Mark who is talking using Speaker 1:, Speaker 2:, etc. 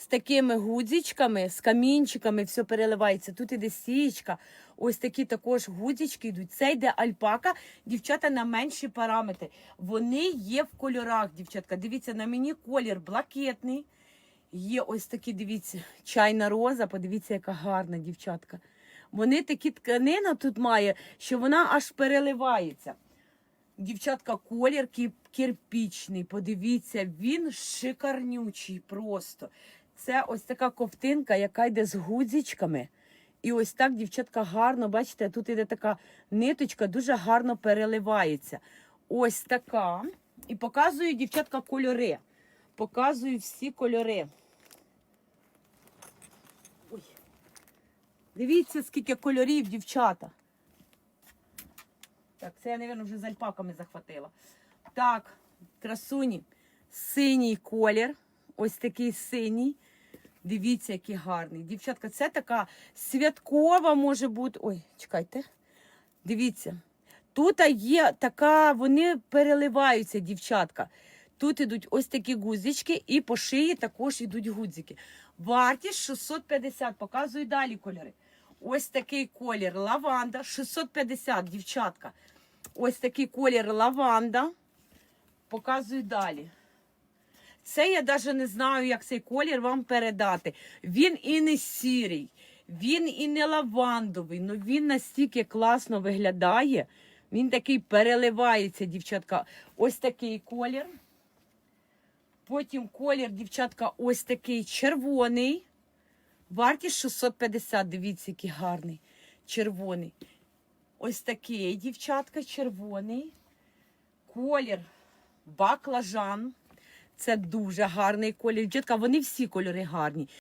Speaker 1: з такими гудзичками, з камінчиками, все переливається. Тут іде сієчка. Ось такі також гудзички йдуть. Це йде альпака, дівчата на менші параметри. Вони є в кольорах, дівчатка. Дивіться, на мені колір блакитний. Є ось такі, дивіться, чайна роза. Подивіться, яка гарна дівчатка. Вони такі тканина тут має, що вона аж переливається. Дівчатка, колір кирпічний. Подивіться, він шикарнючий просто. Це ось така ковтинка, яка йде з гудзичками. І ось так, дівчатка, гарно, бачите, тут іде така ниточка, дуже гарно переливається. Ось така. І показую, дівчатка, кольори. Показую всі кольори. Ой. Дивіться, скільки кольорів, дівчата. Так, це я, мабуть, вже з альпаками захватила. Так, красуні. Синій колір. Ось такий синій. Дивіться, який гарний. Дівчатка, це така святкова може бути. Ой, чекайте. Дивіться. Тут є така, вони переливаються, дівчатка. Тут ідуть ось такі гузички, і по шиї також ідуть гудзики. Вартість 650. Показую далі кольори. Ось такий колір лаванда, 650, дівчатка. Ось такий колір лаванда. Показую далі. Це я навіть не знаю, як цей колір вам передати. Він і не сірий, він і не лавандовий, але він настільки класно виглядає. Він такий переливається, дівчатка. Ось такий колір. Потім колір, дівчатка, ось такий червоний. Вартість 650. Дивіться, який гарний. Червоний. Ось такий, дівчатка, червоний. Колір баклажан. Це дуже гарний колір. Чітка вони всі кольори гарні.